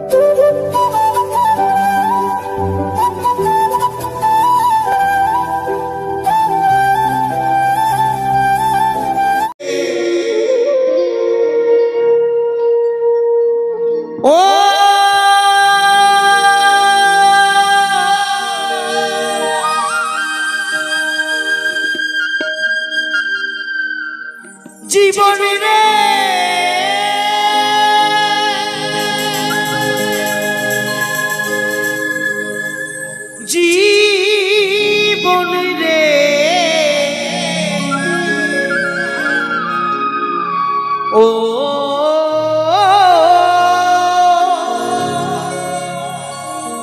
ও জীবন রে। ও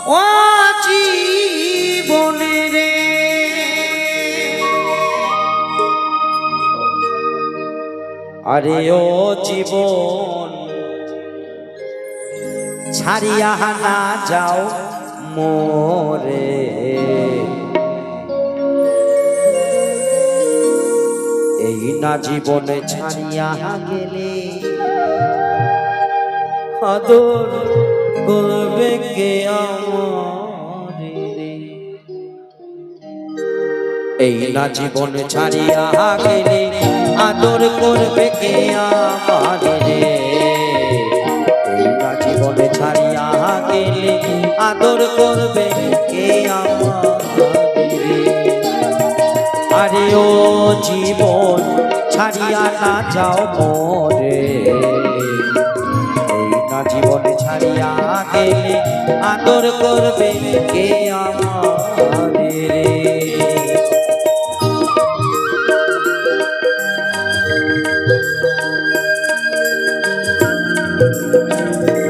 ও জীবন রে। আরে ও জীবন ছাড়িয়া না যাও মোরে। না জীবনে ছাড়িয়া গেলে। আদর করবে কে? এই না জীবন ছাড়িয়া গেলে আদর করবে কে আমারে? এই না জীবন ছাড়িয়া গেলে আদর করবে কে আমারে? ও জীবন, ছাড়িয়া না যাও মোরে। না জীবন ছাড়িয়া গেলে আদর করবে কে আমারে? রে আরে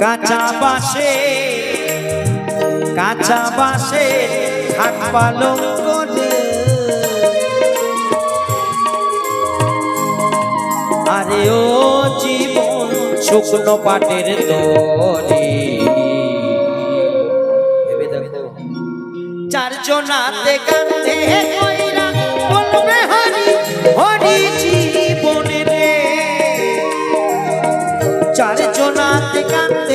কাঁচা বাসে কাঁচা বাসে থাক পালং করে আরে ও জীবন শুকনো পাটের দেখো। চারজনাতে কান্দে হরি হরি জীবনে চারজনাতে কান্দে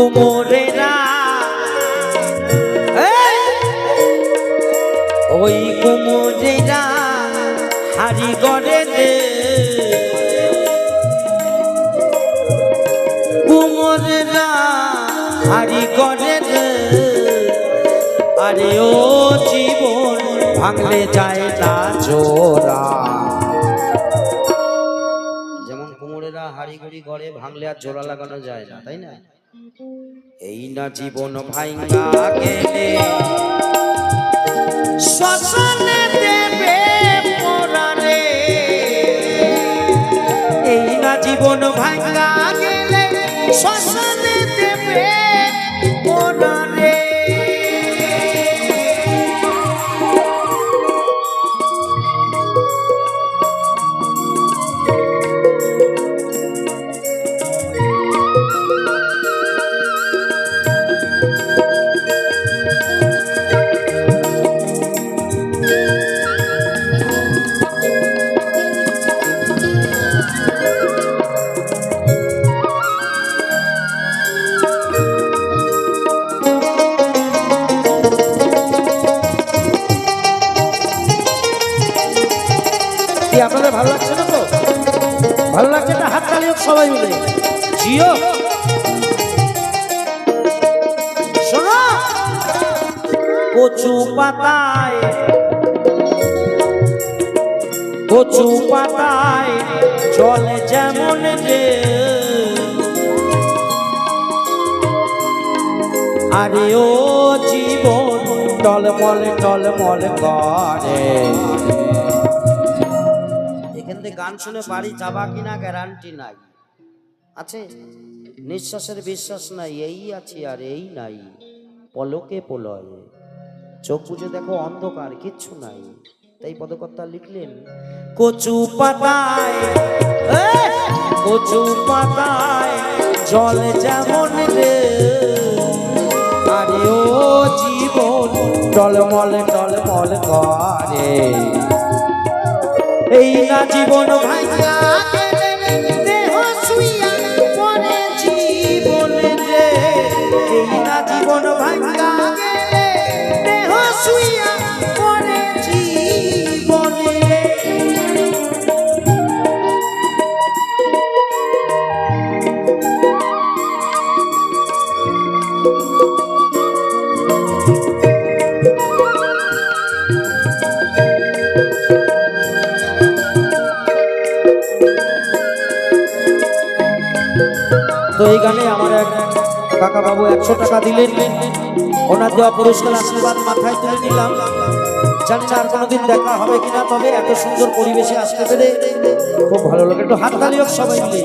কুমোরেরা ওই কুমোরেরা হারি গড়ে দে। কুমোরেরা হারি গড়ে দে। আরে ও জীবন ভাঙলে যায় না জোড়া। যেমন কুমোরেরা হাড়ি গুড়ি গড়ে, ভাঙলে আর জোড়া লাগানো যায় না, তাই না? এই না জীবন ভাইঙ্গা গেলে। শ্মশানে দেবে পরারে এই না জীবন ভাইঙ্গা গেলে। শ্মশানে হোক সবাই মিলে। জিও। কচু পাতায় কচু পাতায় জলে যেমন রে আরে ও জীবন টলমল টলমল করে। গান শুনে বাড়ি যাবা কিনা গ্যারান্টি নাই। আছে? নিঃশ্বাসের বিশ্বাস নাই, এই আছে আর এই নাই। পলকে পলয়। চোখ বুঝে দেখো অন্ধকার, কিচ্ছু নাই। তাই পদকর্তা লিখলেন, কচু পাতায় কচু পাতায় জল যেমন রে। আরে ও জীবন টলমল টলমল করে। এই না জীবন ভাইয়া দেহ শুইয়া পরে জীবন রে এই না জীবন ভাইয়া দেহ শুইয়া কাকা বাবু, একশো টাকা দিলেন। ওনার দেওয়া পুরস্কার আশীর্বাদ মাথায় তুলে নিলাম। জানি না আর কোনোদিন দেখা হবে কিনা, তবে এত সুন্দর পরিবেশে আসতে পেরে খুব ভালো লাগে। একটু হাত তালি সবাই মিলে।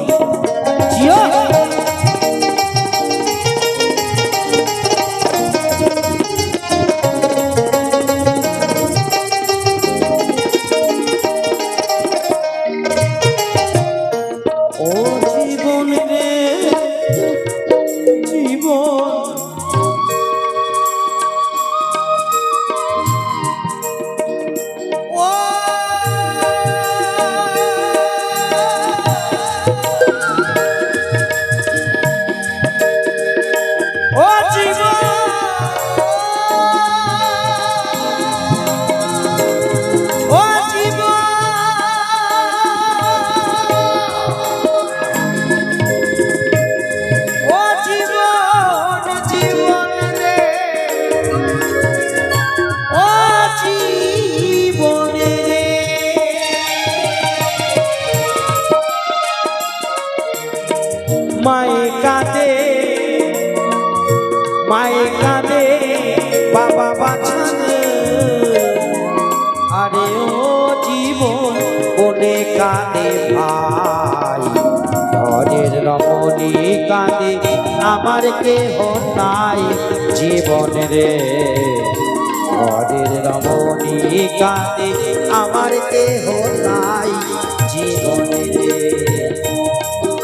কাঁদে ভাই। ঘরের রমণী কাঁদে, আমার কেহ নাই জীবন রে ঘরের রমণী কাঁদে, আমার কেহ নাই জীবন